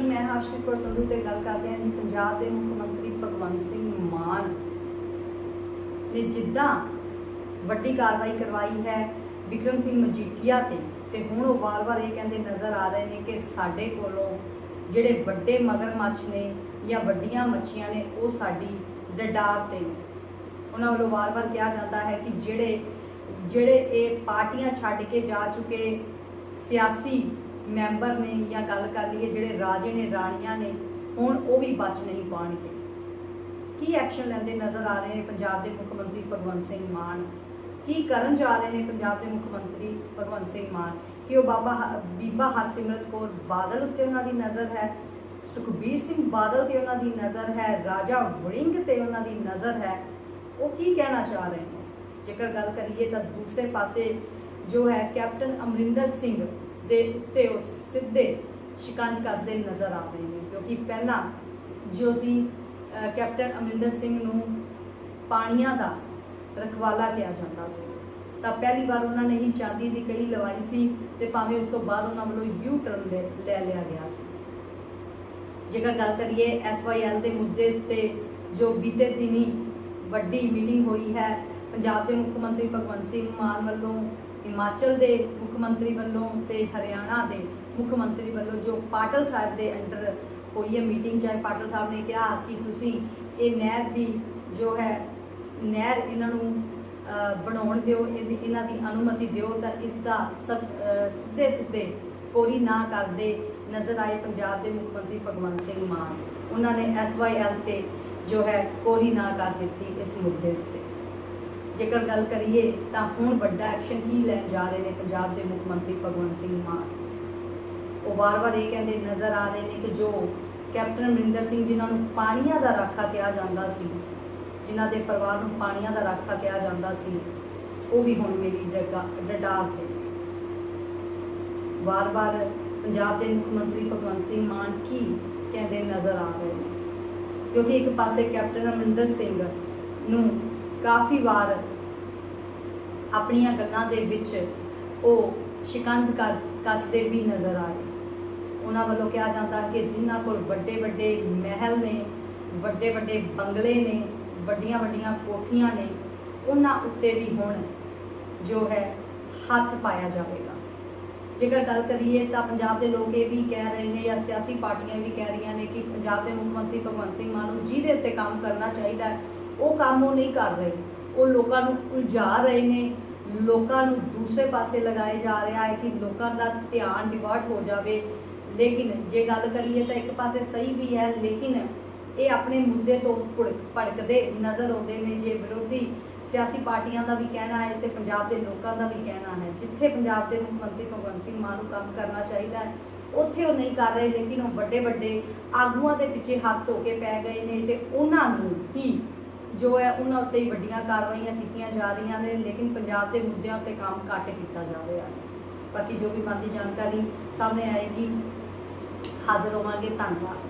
ਜੀ, ਮੈਂ ਹਾਸ਼ਮੀ ਕੌਰ ਸੰਧੂ ਤੇ ਗੱਲ ਕਰਦੇ ਹਾਂ ਜੀ, ਪੰਜਾਬ ਦੇ ਮੁੱਖ ਮੰਤਰੀ ਭਗਵੰਤ ਸਿੰਘ ਮਾਨ ਨੇ ਜਿੱਦਾਂ ਵੱਡੀ ਕਾਰਵਾਈ ਕਰਵਾਈ ਹੈ ਵਿਕਰਮ ਸਿੰਘ ਮਜੀਠੀਆ ਤੇ ਤੇ ਹੁਣ ਉਹ ਵਾਰ-ਵਾਰ ਇਹ ਕਹਿੰਦੇ ਨਜ਼ਰ ਆ ਰਹੇ ਨੇ ਕਿ ਸਾਡੇ ਕੋਲੋਂ ਜਿਹੜੇ ਵੱਡੇ ਮਗਰਮੱਛ ਨੇ ਜਾਂ ਵੱਡੀਆਂ ਮੱਛੀਆਂ ਨੇ, ਉਹ ਸਾਡੀ ਡਡਾਰ ਤੇ ਨੇ। ਉਹਨਾਂ ਵੱਲੋਂ ਵਾਰ-ਵਾਰ ਕਿਹਾ ਜਾਂਦਾ ਹੈ ਕਿ ਜਿਹੜੇ ਜਿਹੜੇ ਇਹ ਪਾਰਟੀਆਂ ਛੱਡ ਕੇ ਜਾ ਚੁੱਕੇ ਸਿਆਸੀ ਮੈਂਬਰ ਨੇ ਜਾਂ ਗੱਲ ਕਰ ਲਈਏ ਜਿਹੜੇ ਰਾਜੇ ਨੇ, ਰਾਣੀਆਂ ਨੇ, ਹੁਣ ਉਹ ਵੀ ਬਚ ਨਹੀਂ ਪਾਣਗੇ ਕੀ ਐਕਸ਼ਨ ਲੈਂਦੇ ਨਜ਼ਰ ਆ ਰਹੇ ਨੇ ਪੰਜਾਬ ਦੇ ਮੁੱਖ ਮੰਤਰੀ ਭਗਵੰਤ ਸਿੰਘ ਮਾਨ? ਕੀ ਕਰਨ ਜਾ ਰਹੇ ਨੇ ਪੰਜਾਬ ਦੇ ਮੁੱਖ ਮੰਤਰੀ ਭਗਵੰਤ ਸਿੰਘ ਮਾਨ? ਕਿ ਉਹ ਬਾਬਾ ਹ- ਬੀਬਾ ਹਰਸਿਮਰਤ ਕੌਰ ਬਾਦਲ ਉੱਤੇ ਉਹਨਾਂ ਦੀ ਨਜ਼ਰ ਹੈ? ਸੁਖਬੀਰ ਸਿੰਘ ਬਾਦਲ ਤੇ ਉਹਨਾਂ ਦੀ ਨਜ਼ਰ ਹੈ? ਰਾਜਾ ਵੜਿੰਗ ਤੇ ਉਹਨਾਂ ਦੀ ਨਜ਼ਰ ਹੈ? ਉਹ ਕੀ ਕਹਿਣਾ ਚਾਹ ਰਹੇ ਨੇ? ਜੇਕਰ ਗੱਲ ਕਰੀਏ ਤਾਂ ਦੂਸਰੇ ਪਾਸੇ ਜੋ ਹੈ ਕੈਪਟਨ ਅਮਰਿੰਦਰ ਸਿੰਘ ਦੇ ਉੱਤੇ ਉਹ ਸਿੱਧੇ ਸ਼ਿਕੰਜ ਕੱਸਦੇ ਨਜ਼ਰ ਆ ਰਹੇ ਨੇ, ਕਿਉਂਕਿ ਪਹਿਲਾਂ ਜੋ ਸੀ ਕੈਪਟਨ ਅਮਰਿੰਦਰ ਸਿੰਘ ਨੂੰ ਪਾਣੀਆਂ ਦਾ ਰਖਵਾਲਾ ਕਿਹਾ ਜਾਂਦਾ ਸੀ, ਤਾਂ ਪਹਿਲੀ ਵਾਰ ਉਹਨਾਂ ਨੇ ਹੀ ਚਾਂਦੀ ਦੀ ਕਈ ਲਵਾਈ ਸੀ ਤੇ ਭਾਵੇਂ ਉਸ ਤੋਂ ਬਾਅਦ ਉਹਨਾਂ ਵੱਲੋਂ ਯੂ ਟਰਨ ਲੈ ਲੈ ਲਿਆ ਗਿਆ ਸੀ। ਜੇਕਰ ਗੱਲ ਕਰੀਏ ਐਸਵਾਈਐਲ ਦੇ ਮੁੱਦੇ ਤੇ ਜੋ ਬੀਤੇ ਦਿਨੀ ਵੱਡੀ ਮੀਟਿੰਗ ਹੋਈ ਹੈ, ਪੰਜਾਬ ਦੇ ਮੁੱਖ ਮੰਤਰੀ ਭਗਵੰਤ ਸਿੰਘ ਮਾਨ ਵੱਲੋਂ ਹਿਮਾਚਲ ਦੇ ਮੁੱਖ ਮੰਤਰੀ ਵੱਲੋਂ ਤੇ ਹਰਿਆਣਾ ਦੇ ਮੁੱਖ ਮੰਤਰੀ ਵੱਲੋਂ ਜੋ ਪਾਟਲ ਸਾਹਿਬ ਦੇ ਅੰਡਰ ਹੋਈ ਹੈ ਮੀਟਿੰਗ, ਚਾਹੇ ਪਾਟਲ ਸਾਹਿਬ ਨੇ ਕਿਹਾ ਕਿ ਤੁਸੀਂ ਇਹ ਨਹਿਰ ਦੀ ਜੋ ਹੈ, ਨਹਿਰ ਇਹਨਾਂ ਨੂੰ ਬਣਾਉਣ ਦਿਓ, ਇਹਦੀ, ਇਹਨਾਂ ਦੀ ਅਨੁਮਤੀ ਦਿਓ, ਤਾਂ ਇਸ ਦਾ ਸਿੱਧੇ ਸਿੱਧੇ ਕੋਰੀ ਨਾ ਕਰਦੇ ਨਜ਼ਰ ਆਏ ਪੰਜਾਬ ਦੇ ਮੁੱਖ ਮੰਤਰੀ ਭਗਵੰਤ ਸਿੰਘ ਮਾਨ। ਉਹਨਾਂ ਨੇ ਐਸਵਾਈਐਲ ਤੇ ਜੋ ਹੈ ਕੋਰੀ ਨਾ ਕਰ ਦਿੱਤੀ ਇਸ ਮੁੱਦੇ ਉੱਤੇ। ਜੇਕਰ ਗੱਲ ਕਰੀਏ ਤਾਂ ਹੁਣ ਵੱਡਾ ਐਕਸ਼ਨ ਕੀ ਲੈਣ ਜਾ ਰਹੇ ਨੇ ਪੰਜਾਬ ਦੇ ਮੁੱਖ ਮੰਤਰੀ ਭਗਵੰਤ ਸਿੰਘ ਮਾਨ? ਉਹ ਵਾਰ-ਵਾਰ ਇਹ ਕਹਿੰਦੇ ਨਜ਼ਰ ਆ ਰਹੇ ਨੇ ਕਿ ਜੋ ਕੈਪਟਨ ਅਮਰਿੰਦਰ ਸਿੰਘ ਜਿਨ੍ਹਾਂ ਨੂੰ ਪਾਣੀਆਂ ਦਾ ਰਾਖਾ ਕਿਹਾ ਜਾਂਦਾ ਸੀ, ਜਿਨ੍ਹਾਂ ਦੇ ਪਰਿਵਾਰ ਨੂੰ ਪਾਣੀਆਂ ਦਾ ਰਾਖਾ ਕਿਹਾ ਜਾਂਦਾ ਸੀ, ਉਹ ਵੀ ਹੁਣ ਮੇਰੀ ਡਗਾ- ਡਡਾਰ ਤੇ। ਵਾਰ-ਵਾਰ ਪੰਜਾਬ ਦੇ ਮੁੱਖ ਮੰਤਰੀ ਭਗਵੰਤ ਸਿੰਘ ਮਾਨ ਕੀ ਕਹਿੰਦੇ ਨਜ਼ਰ ਆ ਰਹੇ ਨੇ? ਕਿਉਂਕਿ ਇੱਕ ਪਾਸੇ ਕੈਪਟਨ ਅਮਰਿੰਦਰ ਸਿੰਘ ਨੂੰ ਕਾਫੀ ਵਾਰ ਆਪਣੀਆਂ ਗੱਲਾਂ ਦੇ ਵਿੱਚ ਉਹ ਸ਼ਿਕੰਦ ਕਰ ਕੱਸਦੇ ਵੀ ਨਜ਼ਰ ਆਏ ਉਹਨਾਂ ਵੱਲੋਂ ਕਿਹਾ ਜਾਂਦਾ ਹੈ ਕਿ ਜਿਨ੍ਹਾਂ ਕੋਲ ਵੱਡੇ ਵੱਡੇ ਮਹਿਲ ਨੇ ਵੱਡੇ ਵੱਡੇ ਬੰਗਲੇ ਨੇ ਵੱਡੀਆਂ ਵੱਡੀਆਂ ਕੋਠੀਆਂ ਨੇ ਉਹਨਾਂ ਉੱਤੇ ਵੀ ਹੁਣ ਜੋ ਹੈ ਹੱਥ ਪਾਇਆ ਜਾਵੇਗਾ। ਜੇਕਰ ਗੱਲ ਕਰੀਏ ਤਾਂ ਪੰਜਾਬ ਦੇ ਲੋਕ ਇਹ ਵੀ ਕਹਿ ਰਹੇ ਨੇ ਜਾਂ ਸਿਆਸੀ ਪਾਰਟੀਆਂ ਵੀ ਕਹਿ ਰਹੀਆਂ ਨੇ ਕਿ ਪੰਜਾਬ ਦੇ ਮੁੱਖ ਮੰਤਰੀ ਭਗਵੰਤ ਸਿੰਘ ਮਾਨ ਨੂੰ ਜਿਹਦੇ ਉੱਤੇ ਕੰਮ ਕਰਨਾ ਚਾਹੀਦਾ ਹੈ, ਉਹ ਕੰਮ ਉਹ ਨਹੀਂ ਕਰ ਰਹੇ। ਉਹ ਲੋਕਾਂ ਨੂੰ ਉਲਝਾ ਰਹੇ ਨੇ, ਲੋਕਾਂ ਨੂੰ ਦੂਸਰੇ ਪਾਸੇ ਲਗਾਏ ਜਾ ਰਿਹਾ ਹੈ ਕਿ ਲੋਕਾਂ ਦਾ ਧਿਆਨ ਡਿਵਰਟ ਹੋ ਜਾਵੇ। ਲੇਕਿਨ ਜੇ ਗੱਲ ਕਰੀਏ ਤਾਂ ਇੱਕ ਪਾਸੇ ਸਹੀ ਵੀ ਹੈ, ਲੇਕਿਨ ਇਹ ਆਪਣੇ ਮੁੱਦੇ ਤੋਂ ਭੁੜਕ- ਭੜਕਦੇ ਨਜ਼ਰ ਆਉਂਦੇ ਨੇ। ਜੇ ਵਿਰੋਧੀ ਸਿਆਸੀ ਪਾਰਟੀਆਂ ਦਾ ਵੀ ਕਹਿਣਾ ਹੈ ਤੇ ਪੰਜਾਬ ਦੇ ਲੋਕਾਂ ਦਾ ਵੀ ਕਹਿਣਾ ਹੈ। ਜਿੱਥੇ ਪੰਜਾਬ ਦੇ ਮੁੱਖ ਮੰਤਰੀ ਭਗਵੰਤ ਸਿੰਘ ਮਾਨ ਨੂੰ ਕੰਮ ਕਰਨਾ ਚਾਹੀਦਾ ਹੈ, ਉੱਥੇ ਉਹ ਨਹੀਂ ਕਰ ਰਹੇ, ਲੇਕਿਨ ਉਹ ਵੱਡੇ ਵੱਡੇ ਆਗੂਆਂ ਦੇ ਪਿੱਛੇ ਹੱਥ ਧੋ ਕੇ ਪੈ ਗਏ ਨੇ ਤੇ ਉਹਨਾਂ ਨੂੰ ਹੀ ਜੋ ਹੈ ਉਹਨਾਂ ਉੱਤੇ ਹੀ ਵੱਡੀਆਂ ਕਾਰਵਾਈਆਂ ਕੀਤੀਆਂ ਜਾ ਰਹੀਆਂ ਨੇ, ਲੇਕਿਨ ਪੰਜਾਬ ਦੇ ਮੁੱਦਿਆਂ ਉੱਤੇ ਕੰਮ ਘੱਟ ਕੀਤਾ ਜਾ ਰਿਹਾ ਹੈ। ਬਾਕੀ ਜੋ ਵੀ ਬਣਦੀ ਜਾਣਕਾਰੀ ਸਾਹਮਣੇ ਆਏਗੀ। ਹਾਜ਼ਰ ਹੋਵਾਂਗੇ। ਧੰਨਵਾਦ।